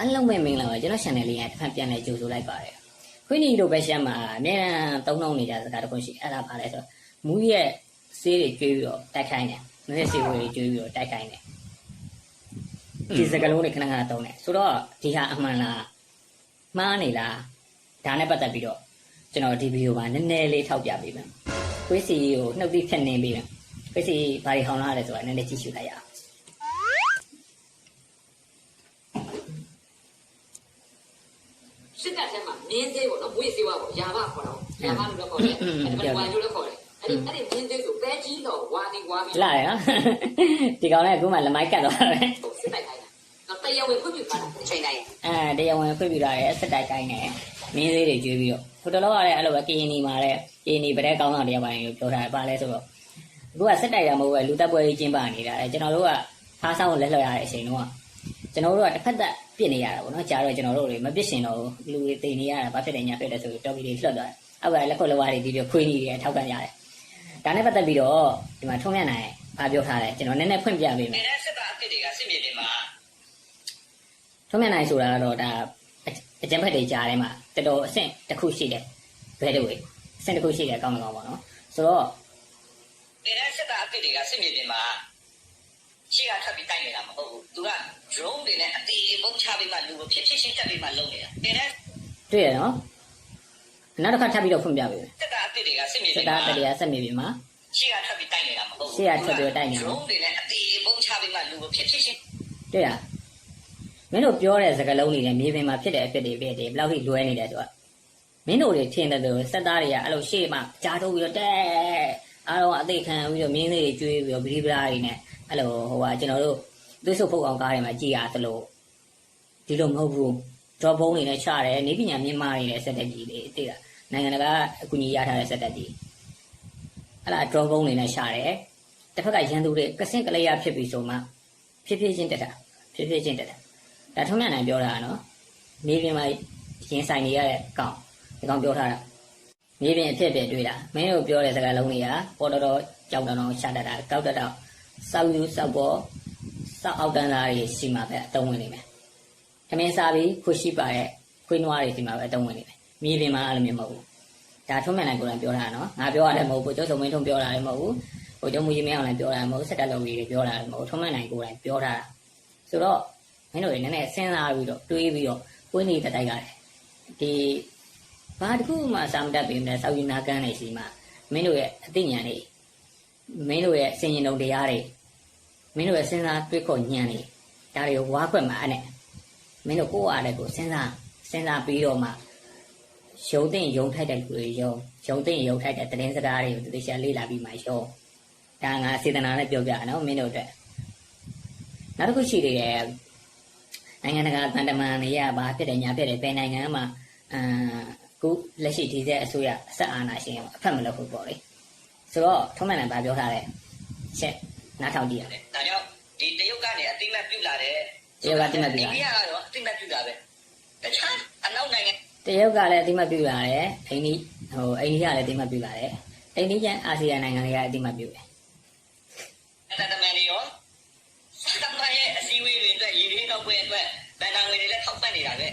အားလုံးပဲမင်္ဂလာပါကျွန်တော် channel လေးကတစ်ခါပြန်လဲကြိုဆိုလိုက်ပါတယ်ခွင်းနီတို့ပဲရှမ်းမှာအများအားသုံးနှုံနေကြစကားတစ်ခုရှိအဲ့ဒါပါလဲဆိုတော့မူရဲ့ဆေးတွေကျွေးပြီးတော့တိုက်ခိုင်းတယ်မင်းဆေးဝေးတွေကျွေးပြီးတော့တိုက်ခိုင်းတယ်ဒီစကားလုံးတွေခဏခဏသုံးတယ်ဆိုတော့ဒီဟာအမှန်လားမှားနေလားဒါနဲ့ပတ်သက်ပြီးတော့ကျွန်တော်ဒီဗီဒီယိုမှာနည်းနည်းလေးထောက်ပြပေးမယ်ခွေးစီကိုနှုတ်ပြီးဖြတ်နေပေးမယ်ခွေးစီဘာတွေဟောင်းလာလဲဆိုတာနည်းနည်းကြည့်ရှုလိုက်ရအောင် စစ်တပ်ထဲမှာမင်းသေးပေါ့နော်မွေးစေးဝါပေါ့ယာဘခေါ်တော့ယာဘလို့တော့ခေါ်တယ်အဲ့ဒါဝါလို့လည်းခေါ်တယ်အဲ့ဒီအဲ့ဒီမင်းသေးဆိုပဲကြီးတော့ဝါနေဝါပြီးလာရနော်ဒီကောင်လည်းအခုမှလမိုက်ကတ်သွားတယ်စစ်တိုက်ခိုင်းတာတော့တရားဝင်ခွင့်ပြုထားတာချိန်တိုင်းအဲတရားဝင်ဖွင့်ပြထားတယ်စက်တိုက်ကိုင်းတယ်မင်းသေးတွေကျွေးပြီးတော့ဟိုတလောကလည်းအဲ့လိုပဲကရင်နီမှာလည်းကရင်နီဗတဲ့ကောင်းဆောင်တရားပိုင်းကိုပြောထားတယ်ပါလဲဆိုတော့အခုကစက်တိုက်တာမဟုတ်ဘူးလူတက်ပွဲကြီးကျင်းပနေတာအဲကျွန်တော်တို့ကဖားဆောင်ကိုလက်လှော်ရတဲ့အချိန်တော့ ကျွန်တော်တို့ကတစ်ဖက်သက်ပြစ်နေရတာပေါ့နော်ကြားတော့ကျွန်တော်တို့တွေမပြစ်ရှင်တော့လူတွေတိန်နေရတာဘာဖြစ်တယ်ညာဖြစ်တယ်ဆိုပြီးတော်ပြီးတွေလှတ်သွားတယ်အောက်ကလက်ခွက်လက်ဝါးတွေပြီးပြီးခွေးနေတယ်ထောက်ကန်ရတယ်ဒါနဲ့ပတ်သက်ပြီးတော့ဒီမှာထုံးမြတ်နိုင်ဘာပြောထားလဲကျွန်တော်နည်းနည်းဖွင့်ပြပေးမယ်နေတဲ့စစ်သားအစ်စ်တွေကစစ်မြေပြင်မှာထုံးမြတ်နိုင်ဆိုတာကတော့ဒါအအကျံဖက်တွေကြားထဲမှာတော်တော်အဆင့်တစ်ခုရှိတယ်ဘယ်လိုလဲအဆင့်တစ်ခုရှိတယ်အကောင်းကောင်းပေါ့နော်ဆိုတော့နေတဲ့စစ်သားအစ်စ်တွေကစစ်မြေပြင်မှာရှိကထပ်ပြီးတိုက်နေတာမဟုတ်ဘူးသူက drone တွေနဲ့အတီးပုံချပြီးမှလူကိုဖြစ်ဖြစ်ရှင်းတက်ပြီးမှလုပ်နေတာနေတဲ့တွေ့ရနော်နောက်တစ်ခါထပ်ပြီးတော့ဖွင့်ပြပေးမယ်စစ်သားအစ်စ်တွေကစစ်မြေစပြင်တာမှာတရားဆက်မြေပြင်မှာရှိကထပ်ပြီးတိုက်နေတာမဟုတ်ဘူးရှေ့ကထပ်ပြီးတော့တိုက်နေတာ drone တွေနဲ့အတီးပုံချပြီးမှလူကိုဖြစ်ဖြစ်ရှင်းတွေ့ရမင်းတို့ပြောတဲ့စကားလုံးတွေနဲ့မြေပြင်မှာဖြစ်တဲ့အဖြစ်တွေပြည့်တယ်ဘယ်လောက်ထိလွဲနေတယ်ဆိုတော့မင်းတို့တွေထင်တယ်လို့စက်သားတွေကအဲ့လိုရှေ့မှာကြားထုတ်ပြီးတော့တဲ့အားလုံးအသေးခံပြီးတော့မင်းလေးတွေကျွေးပြီးတော့ဗီဒီပလာတွေနဲ့အဲ့လိုဟိုကကျွန်တော်တို့ သွေးဆုပ်ဖုတ်အောင်ကားတွေမှာကြည်ရသလိုဒီလိုမဟုတ်ဘူး drop ဘုံတွေနဲ့ချတယ်နေပညာမြင့်မားနေတဲ့စက်တက်ကြီးတွေသိလားနိုင်ငံတကာအကူအညီရထားတဲ့စက်တက်ကြီးအဲ့ဒါ drop ဘုံတွေနဲ့ချတယ်တစ်ဖက်ကရန်သူတွေကစင့်ကလေးရဖြစ်ပြီးဆိုမှဖြစ်ဖြစ်ချင်းတက်တာဖြစ်ဖြစ်ချင်းတက်တာဒါထုံးမြတ်နိုင်ပြောတာနော်နေပြင်မှာရင်ဆိုင်နေရတဲ့ကောင်ဒီကောင်ပြောထားတာနေပြင်အဖြစ်အပျက်တွေ့တာမင်းတို့ပြောတဲ့စကားလုံးတွေကပေါ်တော်တော်ကြောက်တော်တော်ရှာတတ်တာကောက်တတ်တော့စောက်ယူစောက်ပေါ် စောက်အောက်တန်းသားတွေရှိမှပဲအတုံးဝင်နေမယ်ထမင်းစားပြီးခွရှိပါတဲ့ခွေးနွားတွေဒီမှာပဲအတုံးဝင်နေတယ်။မြေပြင်မှာအဲ့လိုမျိုးမဟုတ်ဘူး။ဒါထုံးမှန်နိုင်ကိုယ်တိုင်ပြောတာနော်။ငါပြောရတယ်မဟုတ်ဘူး။ကျုပ်စုံမင်းထုံးပြောတာလည်းမဟုတ်ဘူး။ဟိုကျုံမူကြီးမင်းအောင်လည်းပြောတာမဟုတ်ဘူး။စက်တက်လုံးကြီးတွေပြောတာလည်းမဟုတ်ဘူး။ထုံးမှန်နိုင်ကိုယ်တိုင်ပြောတာ။ဆိုတော့မင်းတို့တွေနည်းနည်းစဉ်းစားပြီးတော့တွေးပြီးတော့ကိုင်းနေတဲ့တိုက်ကလည်းဒီဘာတစ်ခုမှစာမတတ်ပြီးနဲ့စောက်ယူနာကန်းနေစီမှာမင်းတို့ရဲ့အသိဉာဏ်တွေမင်းတို့ရဲ့စင်ရင်တုံတရားတွေ မင်းတို့ရဲ့စဉ်းစားတွေးခေါ်ဉာဏ်တွေဒါတွေကိုဝါခွက်မှာအဲ့နဲ့မင်းတို့ကိုယ့်အားလည်းကိုစဉ်းစားစဉ်းစားပြီးတော့မှရုံသိမ့်ရုံထိုက်တဲ့လူတွေရုံရုံသိမ့်ရုံထိုက်တဲ့သတင်းစကားတွေကိုသိချာလေ့လာပြီးမှရုံဒါငါစေတနာနဲ့ပြောပြရနော်မင်းတို့အတွက်နောက်တစ်ခုရှိသေးတယ်နိုင်ငံတကာတန်တမန်တွေကဘာဖြစ်တယ်ညာဖြစ်တယ်ဘယ်နိုင်ငံမှာအာခုလက်ရှိဒီတဲ့အစိုးရအဆက်အာဏာရှင်အဖက်မလုပ်ဘူးပေါ့လေဆိုတော့ထုံးမှန်တယ်ဗာပြောထားတယ်ချက် နားထောင်ကြည့်ရတယ်ဒါကြောင့်ဒီတရုတ်ကနေအတိမတ်ပြုလာတဲ့တရုတ်ကအသိအမှတ်ပြုလာတယ်အိန္ဒိယကတော့အတိမတ်ပြုတာပဲတခြားအနောက်နိုင်ငံတရုတ်ကလည်းအတိမတ်ပြုလာတယ်အိန္ဒိဟိုအိန္ဒိယကလည်းအတိမတ်ပြုလာတယ်အိန္ဒိယအာဆီယံနိုင်ငံတွေကအတိမတ်ပြုတယ်အတတမန်တွေရောစတမန်ရဲ့အစည်းအဝေးတွေအတွက်ရည်ရင်းတော့ပွဲအတွက်ဗန်နာငွေတွေလည်းထောက်ပံ့နေတာပဲ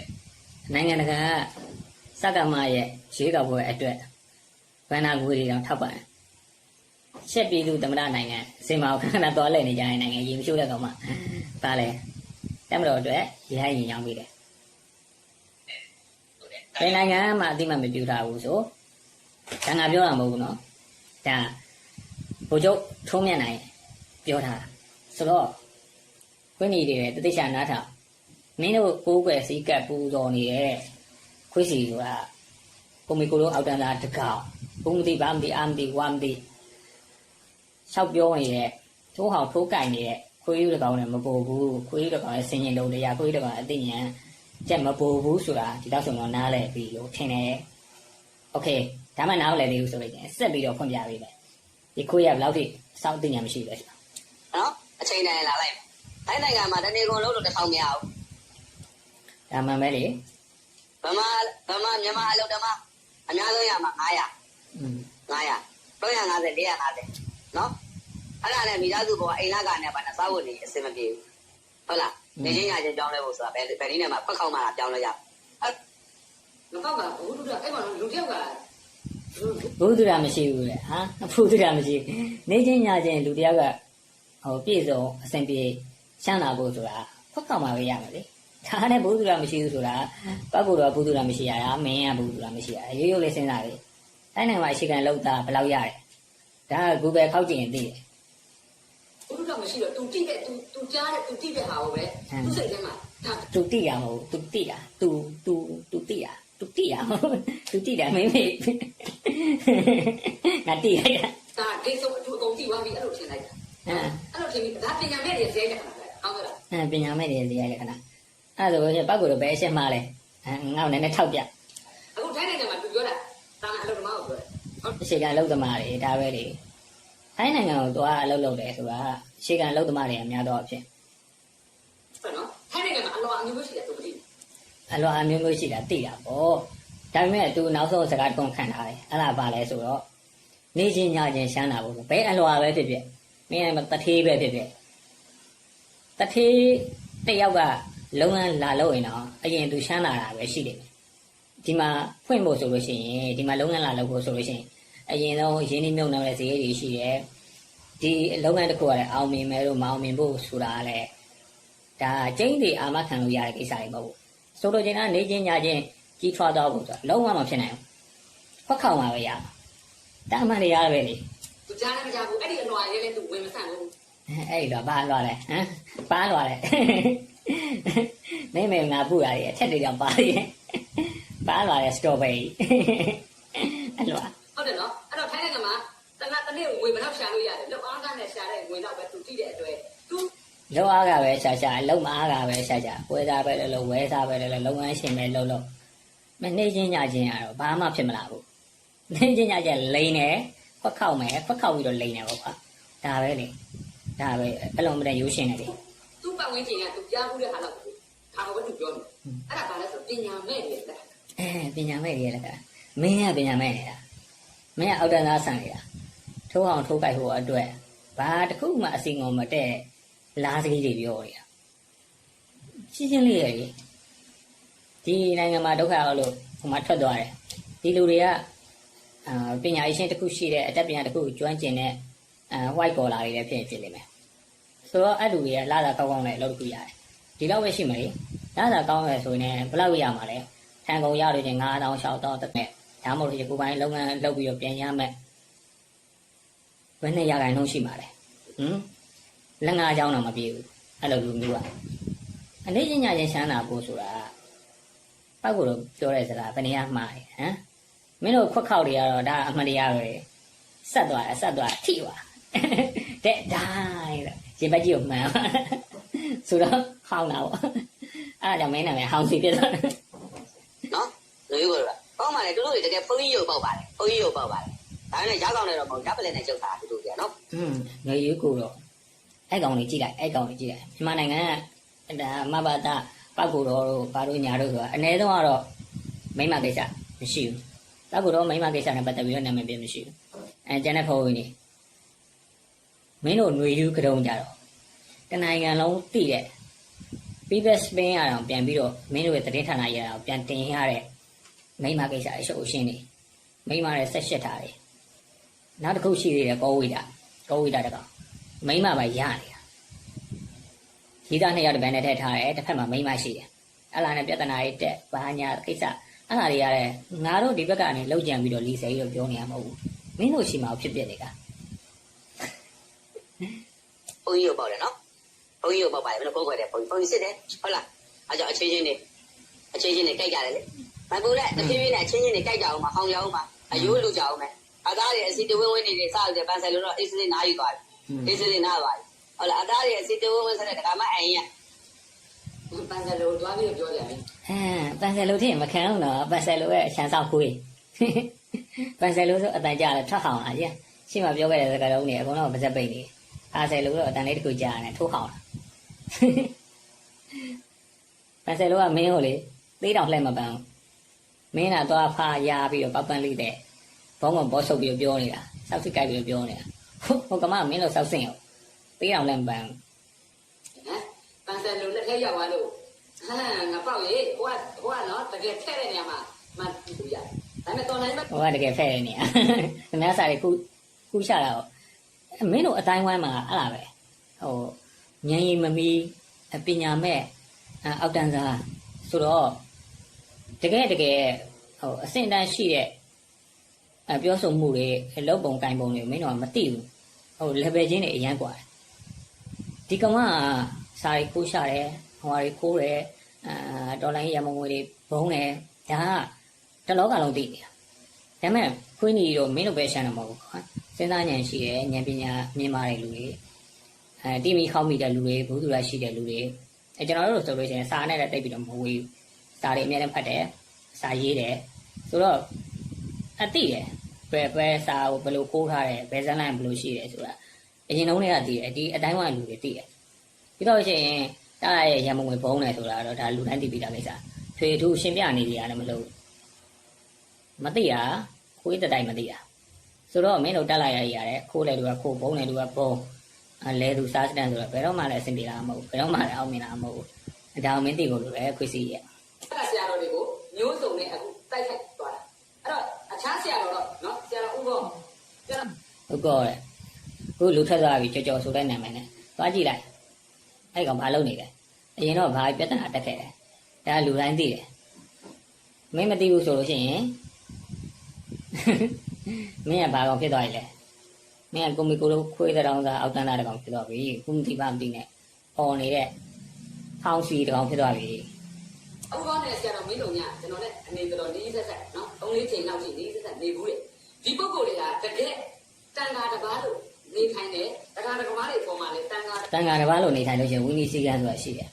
နိုင်ငံတကာကစက္ကမရဲ့ရွေးကောက်ပွဲအတွက်ဗန္နာဂူတွေတောင်ထောက်ပံ့တယ် ရှက်ပြည်သူသမ္မတနိုင်ငံစင်မာကိုခဏခဏတော်လှည့်နေကြတဲ့နိုင်ငံရေမရှိုးတဲ့ကောင်မှဒါလည်းတက်မတော်အတွက်ရဟရင်ရောင်းပေးတယ်ဟုတ်တယ်ဘယ်နိုင်ငံမှအတိမတ်မပြုထားဘူးဆိုဒါငါပြောတာမဟုတ်ဘူးနော်ဒါဘိုလ်ချုပ်ထုံးမြတ်နိုင်ပြောထားတာဆိုတော့ခွင့်နေတယ်တတိချာနားထောင်မင်းတို့ကိုးကွယ်စည်းကပ်ပူဇော်နေတဲ့ခွေးစီဆိုတာကိုမီကိုလိုအောက်တန်းသားတကောက်ဘုံမတိဘာမတိအာမတိဝါမတိ လျှောက်ပြောနေတဲ့ထိုးဟောင်ထိုးကင်နေတဲ့ခွေးယူတကောင်နဲ့မပေါ်ဘူးခွေးယူတကောင်ရဲ့ဆင်ញင်လုံးတရားခွေးယူတကောင်အသိဉာဏ် ကြက်မပူဘူးဆိုတာဒီတော့ဆိုတော့နားလဲပြီလို့ထင်တယ်။ Okay ဒါမှနားမလဲသေးဘူးဆိုလို့ကျရင်ဆက်ပြီးတော့ဖွင့်ပြပေးမယ်။ဒီခွေးရဘယ်လောက်ထိအစောင့်သိညာမရှိလဲဆိုတာ နော်အချိန်တိုင်းလာလိုက်တိုင်းနိုင်ငံမှာတနေ့ကုန်လို့တစ်ထောင်မရဘူး ။ဒါမှန်ပဲလေ ဗမာဗမာမြန်မာအလုပ်ဓမ္မအများဆုံးရမှာ900 ။อืม 900 350 450 နော်အဲ့ဒါနဲ့မိသားစုပေါ်အိမ်လကနဲ့ပါနဲ့စားဖို့နေအဆင်မပြေဘူးဟုတ်လားနေချင်းရချင်းကြောင်းလဲဖို့ဆိုတာဘယ်ဘယ်နည်းနဲ့မှဖက်ခေါက်မှပြောင်းလဲရမကောက်ကဘူးလူတို့အဲ့မှာလူတယောက်ကဘုသူရမရှိဘူးလေဟာဘုသူရမရှိဘူးနေချင်းညချင်းလူတယောက်ကဟိုပြည့်စုံအစဉ်ပြေရှမ်းလာဖို့ဆိုတာဖက်ကောင်မှာပဲရမယ်လေဒါနဲ့ဘုသူရမရှိဘူးဆိုတာပတ်ကိုယ်တော့ဘုသူရမရှိရတာမင်းကဘုသူရမရှိရရိုးရိုးလေးစဉ်းစားလေတိုင်းနိုင်ငံမှာအရှိကန်လောက်တာဘယ်လောက်ရတယ် ဒါက Google ခောက်ကြည့်ရင်သိတယ် ဘူးတို့မရှိတော့ तू တိတဲ့ तू तू ကြားတဲ့ तू တိတဲ့ဟာကိုပဲသူ့စိတ်ထဲမှာဒါ သူတိရမဟုတ်သူတိတာသူသူသူတိတာသူတိရမဟုတ်သူတိတာမင်းမေငါတိရတာ ဒါဂိတ်ဆုံးအထူအကုန်တိသွားပြီအဲ့လိုထင်လိုက်တာ အဲ အဲ့လိုထင်ပြီးဒါပညာမဲ့တွေဇဲကြတာပဲဟုတ်ကဲ့လား အဲပညာမဲ့တွေဇေယျရခဏအဲ့ဒါဆိုရင်ပတ်ကိုယ်တော့ဘယ်အရှက်မှားလဲအဲငါ့ကိုနည်းနည်းထောက်ပြ အခုထိုင်းနိုင်ငံမှာ အရှိကန်လောက်သမားတွေဒါပဲလေထိုင်းနိုင်ငံကိုသွားအလုပ်လုပ်တယ်ဆိုတာအရှိကန်လောက်သမားတွေအများတော့အဖြစ်ဟုတ်နော်ထိုင်းနိုင်ငံမှာအလောအမျိုးရှိတယ်သူမသိအလောအမျိုးမျိုးရှိတာသိတာပေါ့ဒါပေမဲ့သူနောက်ဆုံးစကားထုံးခံထားတယ်အဲ့ဒါပါလဲဆိုတော့နေချင်းညချင်းရှမ်းတာပေါ့ဘယ်အလောပဲဖြစ်ဖြစ်မင်းကတထေးပဲဖြစ်ဖြစ်တထေးတစ်ယောက်ကလုံလန်းလာလို့ရင်တော့အရင်သူရှမ်းလာတာပဲရှိတယ် ဒီမှာဖွင့်ဖို့ဆိုလို့ရှိရင်ဒီမှာလုံလန်းလာလို့ဖို့ဆိုလို့ရှိရင်အရင်ဆုံးရင်းနှီးမြုပ်နှံတဲ့ဈေးတွေရှိတယ်ဒီလုပ်ငန်းတစ်ခုကလည်းအောင်မြင်မယ်လို့မအောင်မြင်ဖို့ဆိုတာကလည်းဒါကျင်းတွေအာမခံလို့ရတဲ့ကိစ္စတွေမဟုတ်ဘူးဆိုလိုချင်တာနေချင်းညချင်းကြီးထွားတော့ဖို့ဆိုတာလုံးဝမဖြစ်နိုင်ဘူးခွက်ခေါင်မှာပဲရမှာတာမန်တွေရပဲလေသူကြားလည်းမကြားဘူးအဲ့ဒီအလောရဲလဲ तू ဝင်မဆန့်ဘူးအဲ့ဒီတော့ဘာလွားလဲဟမ်ဘာလွားလဲနေမေငါပူရတယ်အထက်တွေကြောင့်ပါရည် ပါလာတယ်စတော်ဘယ်ရီအဲ့လိုဟုတ်တယ်နော်အဲ့တော့ထိုင်းနိုင်ငံမှာတနတ်တနည်းငွေဘယ်လောက်ရှာလို့ရတယ်လောက်အားကနဲ့ရှာတဲ့ငွေတော့ပဲသူတိတဲ့အတွက်သူလောက်အားကပဲရှာရှာလောက်မအားကပဲရှာရှာပွဲစားပဲလဲလို့ဝဲစားပဲလဲလို့လုပ်ငန်းရှင်ပဲလုပ်လို့မနေချင်းညချင်းကတော့ဘာမှဖြစ်မလာဘူးနေချင်းညချင်းလိန်တယ်ခွက်ခောက်မယ်ခွက်ခောက်ပြီးတော့လိန်တယ်ပေါ့ကွာဒါပဲလေဒါပဲအဲ့လိုမတဲ့ရိုးရှင်နေတယ်သူ့ပတ်ဝန်းကျင်ကသူကြားဘူးတဲ့ဟာတော့ခါတော့သူပြောတယ်အဲ့ဒါကလည်းဆိုပညာမဲ့တွေလက် အဲပညာမဲ့တွေလည်းကမင်းကပညာမဲ့နေတာမင်းကအောက်တန်းသားဆန်နေတာထိုးအောင်ထိုးကြိုက်ဖို့အတွက်ဘာတစ်ခုမှအစီငုံမတဲ့လားစကြီးတွေပြောနေတာရှင်းရှင်းလေးရည်ဒီနိုင်ငံမှာဒုက္ခရောက်လို့ဟိုမှာထွက်သွားတယ်ဒီလူတွေကအာပညာရှင်တစ်ခုရှိတဲ့အတတ်ပညာတစ်ခုကိုကျွမ်းကျင်တဲ့အာ white collar တွေလည်းဖြစ်ဖြစ်နေမယ်ဆိုတော့အဲ့လူတွေကလာတာကောင်းကောင်းနဲ့အလုပ်တစ်ခုရတယ်ဒီလောက်ပဲရှိမှာလေလာတာကောင်းရဆိုရင်ဘယ်လောက်ရမှာလဲ ထန်ကုန်ရလို့ချင်း9000 6000တက်နဲ့ဒါမှမဟုတ်ဒီကိုယ်ပိုင်လုပ်ငန်းလုပ်ပြီးတော့ပြန်ရမယ်ဘယ်နဲ့ရခိုင်နှုန်းရှိမှာလဲဟမ်လက်ငါးချောင်းတော့မပြေဘူးအဲ့လိုလူမျိုးကအနေချင်းညချင်းရှမ်းတာပို့ဆိုတာပောက်ကိုတော့ပြောတဲ့စကားဘယ်နေရာမှားလဲဟမ်မင်းတို့ခွက်ခေါက်တွေကတော့ဒါအမှန်တရားပဲဆက်သွားတယ်ဆက်သွားထိသွားတဲ့ဒိုင်းတဲ့ရေပက်ကြီးကိုမှန်ဆိုတော့ဟောင်းတာပေါ့အဲ့ဒါကြောင့်မင်းနာမည်ဟောင်းစီဖြစ်သွားတယ်နော် လူကြီးကတော့ပေါင်းပါလေတို့တို့တကယ်ဖုန်းကြီးရုပ်ပေါက်ပါလေဖုန်းကြီးရုပ်ပေါက်ပါလေဒါနဲ့ရောက်ကောင်းနေတော့မဟုတ်ဓာတ်ပလက်နဲ့ကျုပ်တာတူတူကြနော် อืมငယ်ရွေးကိုတော့အဲ့ကောင်လေးကြည့်လိုက်အဲ့ကောင်လေးကြည့်လိုက်မြန်မာနိုင်ငံကဒါမဘာတာပောက်ကိုတော့တို့ဘာတို့ညာတို့ဆိုတာအ ਨੇ ဆုံးကတော့မိမကိစ္စမရှိဘူးပောက်ကိုတော့မိမကိစ္စနဲ့ပတ်သက်ပြီးတော့နာမည်ပြမရှိဘူးအဲကျန်တဲ့ဖော်ဝင်နေမင်းတို့ຫນွေယူကြုံကြတော့တနိုင်ငံလုံးတိတဲ့ Pibes Spain ရအောင်ပြန်ပြီးတော့မင်းတို့ရဲ့တည်င်းဌာနရအောင်ပြန်တင်ရတဲ့ မိမကိစ္စအရှုပ်အရှင်းနေမိမရဲ့ဆက်ရှက်တာတွေနောက်တစ်ခုရှိသေးတယ်ကောဝိတာကောဝိတာတကောင်မိမပါရနေတာဒီသားနှစ်ယောက်တစ်ပန်းနဲ့ထည့်ထားတယ်တစ်ဖက်မှာမိမရှိတယ်အဲ့လာနဲ့ပြဿနာတွေတက်ဘာညာကိစ္စအဲ့လာတွေရတယ်ငါတို့ဒီဘက်ကနေလောက်ကြံပြီးတော့လီစိလို့ပြောနေရမဟုတ်ဘူးမင်းတို့ရှိမှဖြစ်ပြနေတာဖုန်းကြီးရုပ်ပေါက်တယ်နော်ဖုန်းကြီးရုပ်ပေါက်ပါလေဘယ်လိုပုံခွဲတယ်ဖုန်းဖုန်းကြီးစစ်တယ်ဟုတ်လားအဲကြောင့်အချင်းချင်းတွေအချင်းချင်းတွေကြိုက်ကြတယ်လေ မပူတဲ့တဖြည်းဖြည်းနဲ့အချင်းချင်းတွေကြိုက်ကြအောင်မဟောင်းကြအောင်မအယိုးလူကြအောင်မယ်အသားတွေအစီတဝင်းဝင်းတွေစရတယ်ပန်းဆယ်လို့တော့အေးစလေးနားယူသွားတယ်အေးစလေးနားသွားတယ်ဟုတ်လားအသားတွေအစီတဝင်းဝင်းဆက်တဲ့တခါမှအရင်ရပန်းစလို့တွားပြီးပြောကြတယ်အဲပန်ဆယ်လို့ထင်မခံအောင်တော့ပန်ဆယ်လို့ရဲ့အချမ်းဆောင်ခွေးပန်ဆယ်လို့ဆိုအတန်ကြတယ်ထွက်ဟောင်းလာကြီးရှိမှပြောခဲ့တဲ့စကားလုံးတွေအကုန်လုံးပါဇက်ပိတ်နေအာဆယ်လို့တော့အတန်လေးတစ်ခုကြားရတယ်ထိုးဟောင်းလာပန်ဆယ်လို့ကမင်းကိုလေသေးတောင်လှဲ့မပန်းဘူး မင်းကသွားဖားရပြီးတော့ပပန်းလေးတဲ့ဘောင်းကဘောဆုပ်ပြီးတော့ပြောနေတာစောက်စစ်ကြိုက်ပြီးတော့ပြောနေတာဟုတ်ဟိုကမမင်းတို့စောက်စင်ရောသေးတောင်လှဲ့မပန်းဘူးဟမ်ပန်းစံလူလက်ထက်ရောက်သွားလို့ဟမ်ငါပေါ့ရေဟိုကဟိုကနော်တကယ်ထည့်တဲ့နေရာမှာမှန်ပြီးရဒါပေမဲ့တော်နိုင်မဟိုကတကယ်ဖဲ့နေနေရသူများစားတွေခုခုချတာတော့မင်းတို့အတိုင်းဝိုင်းမှာအဲ့လားပဲဟိုဉာဏ်ရည်မမီပညာမဲ့အောက်တန်းစားဆိုတော့ တကယ်တကယ်ဟိုအဆင့်တန်းရှိတဲ့ပြောဆိုမှုတွေလောက်ပုံကင်ပုံတွေမင်းတို့ကမသိဘူးဟို level ချင်းတွေအရန်กว่าဒီကောင်ကစာရီခိုးရှာတယ်ဟိုဟာတွေခိုးတယ်အာဒေါ်လာရမငွေတွေဘုံတယ်ဒါကတလောကလုံးသိနေတာ ဒါပေမဲ့ခွင်းကြီးတော့မင်းတို့ပဲရှမ်းတော့မဟုတ်ဘူးကွာစဉ်းစားဉာဏ်ရှိတယ်ဉာဏ်ပညာမြင်ပါတယ်လူတွေအဲတိမီခေါက်မိတဲ့လူတွေဘုသူရရှိတဲ့လူတွေအဲကျွန်တော်တို့ဆိုလို့ရှိရင်စာနဲ့လည်းတိတ်ပြီးတော့မဝေးဘူး စာတွေအများနဲ့ဖတ်တယ်စာရေးတယ်ဆိုတော့အသိတယ်ဘယ်ဘယ်စာကိုဘယ်လိုပိုးထားတယ်ဘယ်ဇာတ်လမ်းဘယ်လိုရှိတယ်ဆိုတာအရင်လုံးတွေကသိတယ်ဒီအတိုင်းဝိုင်းလူတွေသိတယ်ပြီးတော့ရှိရင်တားရဲ့ရမုံဝင်ဘုံတယ်ဆိုတာတော့ဒါလူတိုင်းသိပြီးသားကိစ္စထွေထူးရှင်းပြနေကြရတယ်မလို့မသိတာခွေးတတိုင်မသိတာဆိုတော့မင်းတို့တက်လိုက်ရရတယ်ခိုးလေလူကခိုးဘုံလေလူကဘုံအလဲသူစားစတန်ဆိုတော့ဘယ်တော့မှလည်းအဆင်ပြေတာမဟုတ်ဘူးဘယ်တော့မှလည်းအောင်မြင်တာမဟုတ်ဘူးဒါအောင်မင်းသိဖို့လိုတယ်ခွေးစီရဲ့ အဲ့ဆရာတော်တွေကိုမျိုးစုံနဲ့အခုတိုက်ခိုက်သွားတာအဲ့တော့အခြားဆရာတော်တော့နော်ဆရာတော်ဥဘောဆရာတော်ဟုတ်ကောတဲ့ခုလူထွက်သွားပြီကြော်ကြော်ဆိုတဲ့နာမည်နဲ့သွားကြည့်လိုက်အဲ့ကောင်ဘာလုပ်နေလဲအရင်တော့ဘာပြဿနာတက်ခဲ့တယ်ဒါလူတိုင်းသိတယ်မင်းမသိဘူးဆိုလို့ရှိရင်မင်းကဘာကောင်ဖြစ်သွားပြီလဲမင်းကကိုမီကိုလိုခွေးတဲ့တောင်သားအောက်တန်းသားတဲ့ကောင်ဖြစ်သွားပြီခုမသိပါမသိနဲ့အော်နေတဲ့ဟောင်းစီတဲ့ကောင်ဖြစ်သွားပြီ ဥဘောနဲ့ဆရာတော်မင်းတို့ညကျွန်တော်နဲ့အနေတော်တော်လေးဆက်ဆက်နော်၃လေးချိန်လောက်ရှိလေးဆက်ဆက်နေဘူးလေဒီပုဂ္ဂိုလ်တွေကတကယ်တန်ခါတစ်ပါးလို့နေထိုင်တယ်တခါတကမားတွေပေါ်မှာလေတန်ခါတန်ဃာတစ်ပါးလိုနေထိုင်လို့ရှိရင်ဝီနီစီကန်ဆိုတာရှိတယ်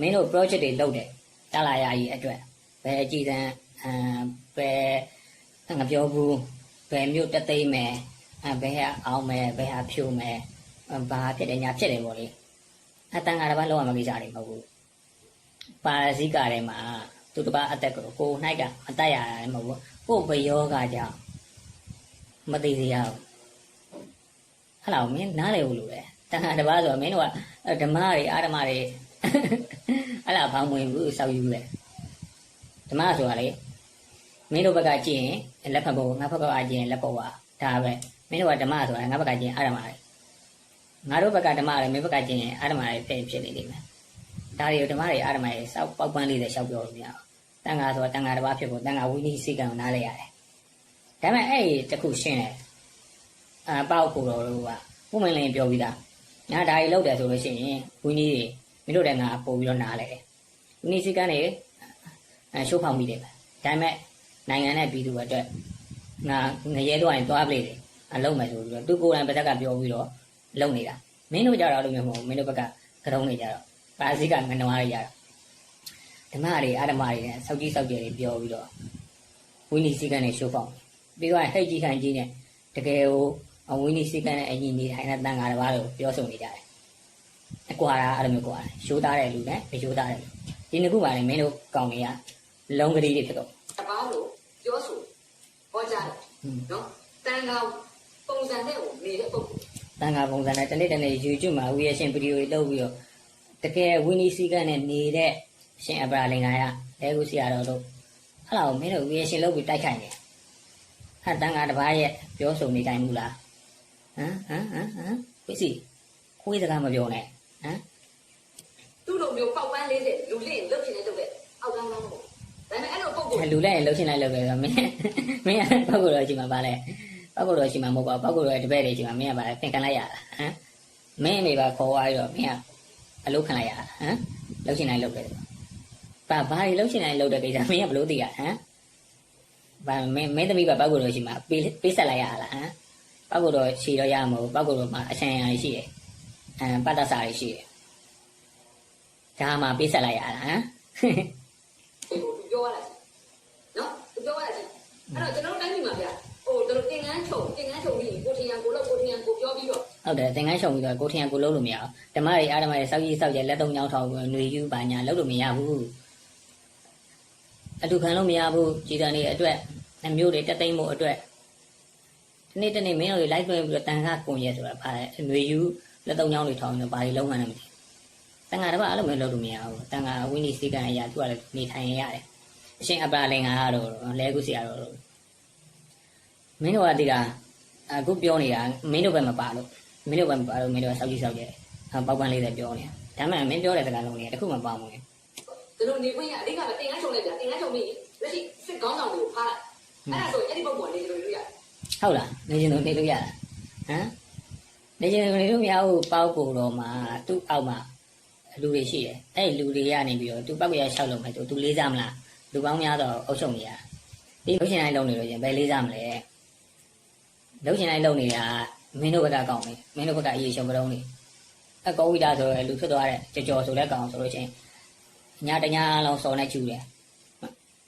မင်းတို့ project တွေလုပ်တယ်တလာရကြီးအတွက်ဘယ်အကြည့်တန်းအဲဘယ်ငါပြောဘူးဘယ်မြို့တက်သိမ်းမယ်အဲဘယ်ဟာအောင်မယ်ဘယ်ဟာဖြိုမယ်အဲဘာဖြစ်တယ်ညာဖြစ်တယ်ပေါ့လေအတန်ဃာတစ်ပါးလောက်ရမှာကိစ္စတွေမဟုတ်ဘူး ပါရဇိကထဲမှာသူတစ်ပါးအသက်ကိုကို၌ကမတတ်ရတာလည်းမဟုတ်ဘူးကိုယ်ဘယောကကြောင့်မသိစေရဘူးဟဲ့လားမင်းနားလေဘူးလို့လေတန်ခါတစ်ပါးဆိုတော့မင်းတို့ကဓမ္မတွေအာဓမ္မတွေဟဲ့လားဘောင်းဝင်ဘူးစောက်ယူလေဓမ္မဆိုတာလေမင်းတို့ဘက်ကကြည့်ရင်လက်ဖက်ဘုံငါဘက်ကကြည့်ရင်လက်ပေါ်ပါဒါပဲမင်းတို့ကဓမ္မဆိုတာငါဘက်ကကြည့်ရင်အာဓမ္မတွေငါတို့ဘက်ကဓမ္မတွေမင်းဘက်ကကြည့်ရင်အာဓမ္မတွေဖြစ်ဖြစ်နေလိမ့်မယ် ဒါတွေကိုဓမ္မတွေအာဓမ္မတွေစောက်ပေါက်ပန်းလေးတွေရှောက်ပြောလို့မရဘူးတန်ခါဆိုတာတန်ခါတစ်ပါးဖြစ်ဖို့တန်ခါဝိနည်းစိတ်ကံကိုနားလဲရတယ်ဒါပေမဲ့အဲ့ဒီတစ်ခုရှင်းတယ်အာပေါက်ကိုတော်တို့ကပုံမင်းလင်းပြောပြီးသားငါဒါကြီးလောက်တယ်ဆိုလို့ရှိရင်ဝင်းကြီးတွေမင်းတို့လည်းငါပို့ပြီးတော့နားလဲတယ်ဝင်းကြီးစီကန်းနေအဲရှိုးဖောက်မိတယ်ပဲဒါပေမဲ့နိုင်ငံနဲ့ပြည်သူတွေအတွက်ငါငရဲတော့ရင်သွားပလေတယ်အလုံးမယ်ဆိုပြီးတော့သူကိုယ်တိုင်ပါဇက်ကပြောပြီးတော့လုံနေတာမင်းတို့ကြတော့လို့မျိုးမဟုတ်ဘူးမင်းတို့ဘက်ကကတုံးနေကြတော့ ပါစီကငနွားတွေရတော့ဓမ္မတွေအာဓမ္မတွေနဲ့စောက်ကြီးစောက်ကျယ်တွေပြောပြီးတော့ဝင်းကြီးစီကန်းနေရှိုးဖောက်ပြီးတော့ဟိတ်ကြီးခံကြီးနဲ့တကယ်ကိုအဝင်းကြီးစိတ်ကန်းတဲ့အညီနေထိုင်တဲ့တန်ဃာတစ်ပါးလို့ပြောဆိုနေကြတယ်။အကွာတာအဲ့လိုမျိုးကွာတယ်။ရိုးသားတဲ့လူနဲ့မရိုးသားတဲ့လူ။ဒီနှစ်ခုပါလေမင်းတို့ကောင်းနေရလုံးကလေးတွေဖြစ်တော့တပါးလို့ပြောဆိုဟောကြားတယ်ဟွန်းနော်တန်ခါပုံစံနဲ့ကိုနေတဲ့ပုဂ္ဂိုလ်တန်ဃာပုံစံနဲ့တနေ့တနေ့ YouTube မှာဝီရရှင်ဗီဒီယိုတွေလုပ်ပြီးတော့တ ကယ်ဝင်းကြီးစိတ်ကန်းနဲ့နေတဲ့ရှင်အပရာလင်္ကာရလဲခုစီရတော့လို့အဲ့လောက်မင်းတို့ဝီရရှင်လုပ်ပြီးတိုက်ခိုက်နေ။အဲ့တန်ဃာတစ်ပါးရဲ့ပြောဆိုနေတိုင်းမူလား။ဟမ်ဟမ်ဟမ်ဟမ်ဝိစီခွေးစကားမပြောနဲ့ဟမ်သူ့လိုမျိုးပေါက်ပန်းလေးတဲ့လူလေးလုတ်ချင်တဲ့လုပ်တဲ့အောက်ကန်းကောင်းပေါ့ဒါပေမဲ့အဲ့လိုပုဂ္ဂိုလ်လူလိုက်ရင်လှုပ်ရှင်လိုက်လှုပ်တယ်ဆိုတော့မင်းမင်းကပောက်ကိုယ်တော်ရှိမှာပါလဲပောက်ကိုယ်တော်ရှိမှာမဟုတ်ပါဘူးပောက်ကိုယ်တော်ရဲ့တပည့်တွေရှိမှာမင်းကပါလဲသင်ခံလိုက်ရတာဟမ်မင်းအနေပါခေါ်သွားပြီးတော့မင်းက အလုပ်ခံလိုက်ရတာဟမ်လှုပ်ရှင်လိုက်လှုပ်တယ်ဆိုဘာဘာတွေလှုပ်ရှင်လိုက်လှုပ်တဲ့ကိစ္စမင်းကဘလို့သိရဟမ်ဘာမင်းမင်းသမီးပါပောက်ကိုယ်တော်ရှိမှာပေးပေးဆက်လိုက်ရတာဟမ်ပောက်ကိုယ်တော်ရှိတော့ရမှာမဟုတ်ပောက်ကိုယ်တော်မှာအချမ်းရည်ရှိတယ်အဲပတ်သက်စာတွေရှိတယ်ဒါမှပေးဆက်လိုက်ရတာဟမ်ကိုသူပြောရတာနော်သူပြောရတာအဲ့တော့ကျွန်တော်တိုင်းပြည်မှာဗျဟိုတို့တင်ငန်းချုံတင်ငန်းချုံပြီးကိုထီယန်ကိုလို့ကိုထီယန်ကိုပြောပြီးတော့ ဟုတ်တယ်သင်္ကန်းရှုံပြီးတော့ကိုထင်ရကိုလုံးလို့မရဘူးဓမ္မတွေအာဓမ္မတွေစောက်ကြီးစောက်ကျလက်သုံးချောင်းထောင်ပြီးຫນွေယူပါညာလုံးလို့မရဘူးအတူခံလို့မရဘူးကြည်တန်တွေအတွက်အမျိုးတွေတက်သိမ့်မှုအတွက်ဒီနေ့တနေ့မင်းတို့လိုက်တွင်းပြီးတော့တန်ခါကုန်ရဲဆိုတာပါတယ်ຫນွေယူလက်သုံးချောင်းတွေထောင်ပြီးတော့ဘာတွေလုံးမှန်းလည်းမသိ တန်ဃာတစ်ပါးအဲ့လိုမျိုးလုပ်လို့မရဘူးတန်ဃာဝိနည်းစည်းကံအရာသူကလည်းနေထိုင်ရရတယ်အရှင်အပ္ပလင်္ကာကတော့လဲကုစီကတော့မင်းတို့ကဒီကအခုပြောနေတာမင်းတို့ဘက်မပါလို့ မင်းတို့ဘက်မပါလို့မင်းတို့ကစောက်ကြည့်စောက်ကြတယ်ပေါက်ပန်းလေးတွေပြောနေတာဒါမှမင်းပြောတဲ့စကားလုံးတွေတခုမှပါမဘူးသူတို့နေခွင့်ရအဓိကပဲတင်ငန်းချုံလိုက်ကြတင်ငန်းချုံပြီးလက်ရှိစစ်ကောင်းဆောင်တွေကိုဖားလိုက်အဲ့ဒါဆိုအဲ့ဒီပုံပေါ်နေကြလို့ရဟုတ်လားနေချင်းတို့နေလို့ရတာဟမ်နေချင်းတို့နေလို့မရဘူးပေါက်ကိုတော့မှသူ့အောက်မှာလူတွေရှိတယ်အဲ့လူတွေကနေပြီးတော့သူပောက်ရရှောက်လုံးမယ်သူသူလေးစားမလားလူပေါင်းများတော့အုပ်ချုပ်နေရဒီလှုပ်ရှင်တိုင်းလုံးနေလို့ရင်ဘယ်လေးစားမလဲလှုပ်ရှင်တိုင်းလုံးနေတာ မင်းတို့ဘက်ကကောင်းနေမင်းတို့ဘက်ကအရေးရှုံမလုံးနေအကောဝိတာဆိုရလူဖြစ်သွားတဲ့ကြော်ကြော်ဆိုတဲ့ကောင်ဆိုလို့ချင်းညတညလုံးစော်နေချူတယ်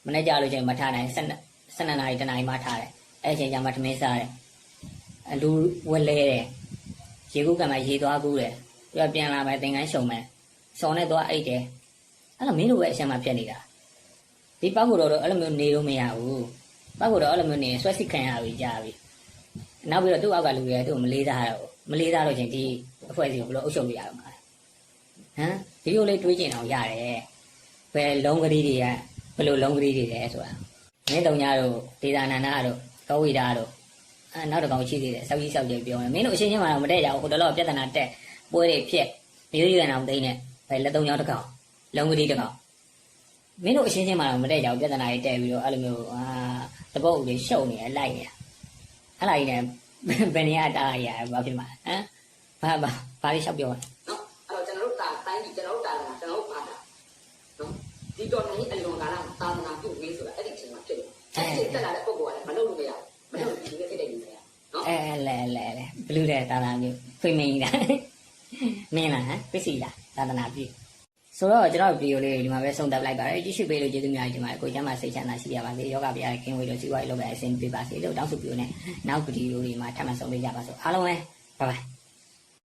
မနေ့ကြလို့ချင်းမထားနိုင်12 12နာရီတနာရီမှထားတယ်အဲ့အချိန်ကျမှထမင်းစားတယ်အလူဝက်လဲတယ်ရေကူးကံမှာရေသွားကူးတယ်သူကပြန်လာမယ်သင်္ကန်းရှုံမယ်စော်နဲ့သွားအိတ်တယ်အဲ့လိုမင်းတို့ပဲအရှင်မဖြစ်နေတာဒီပောက်ကိုတော့အဲ့လိုမျိုးနေလို့မရဘူးပောက်ကိုတော့အဲ့လိုမျိုးနေရင်ဆွဲစိခံရပြီကြာပြီ နောက်ပြီးတော့သူ့အောက်ကလူတွေသူ့ကိုမလေးစားတော့ဘူးမလေးစားလို့ချင်းဒီအဖွဲ့အစည်းကိုဘယ်လိုအုပ်ချုပ်လို့ရအောင်လဲဟမ်ဒီလိုလေးတွေးကျင်အောင်ရတယ်ဘယ်လုံးကလေးတွေကဘယ်လိုလုံးကလေးတွေလဲဆိုတာမင်းတုံညာတို့ဒေတာနန္ဒတို့ကောဝိတာတို့အဲနောက်တစ်ကောင်ရှိသေးတယ်စောက်ကြီးစောက်ကြီးပြောတယ်မင်းတို့အချင်းချင်းမှတော့မတည့်ကြဘူးဟိုတလောပြဿနာတက်ပွဲတွေဖြစ်မျိုးရွယ်အောင်သိနေဘယ်လက်သုံးချောင်းတစ်ကောင်လုံးကလေးတစ်ကောင်မင်းတို့အချင်းချင်းမှတော့မတည့်ကြဘူးပြဿနာတွေတက်ပြီးတော့အဲ့လိုမျိုးအာတပုတ်လေးရှုပ်နေရလိုက်နေ အဲ့လိုက်နေဘယ်နေရာတားရရဘာဖြစ်မှာဟမ်ဘာဘာဘာလေးရှောက်ပြောနော်အဲ့တော့ကျွန်တော်တို့တာတိုင်းကြီးကျွန်တော်တို့တာလာကျွန်တော်တို့ဖားတာနော်ဒီတော်နိုင်အလွန်ကာလသာသနာပြုဝေးဆိုတာအဲ့ဒီအချိန်မှာဖြစ်တယ်အဲ့ဒီတက်လာတဲ့ပုံပေါ်ကလည်းမလုပ်လို့မရဘူးမလုပ်လို့ဒီနေ့ဖြစ်တဲ့နေရာနော်အဲလဲလဲလဲဘလူးတဲ့သာသနာမျိုးဖွင့်မင်းကြီးလားမင်းလားဟမ်ပစ္စည်းလားသာသနာပြု ဆိုတော့ကျွန်တော်ဗီဒီယိုလေးဒီမှာပဲဆုံးသတ်လိုက်ပါတယ်ကြည့်ရှုပေးလို့ကျေးဇူးများကြီးတင်ပါတယ်ကိုကျမ်းမှာစိတ်ချမ်းသာရှိရပါစေယောဂဗျာကင်းဝေးလို့စီးပွားရေးလုပ်ရအဆင်ပြေပါစေလို့တောင်းဆိုပြနေနောက်ဗီဒီယိုတွေမှာထပ်မံဆုံပေးကြပါစို့အားလုံးပဲဘိုင်ဘိုင်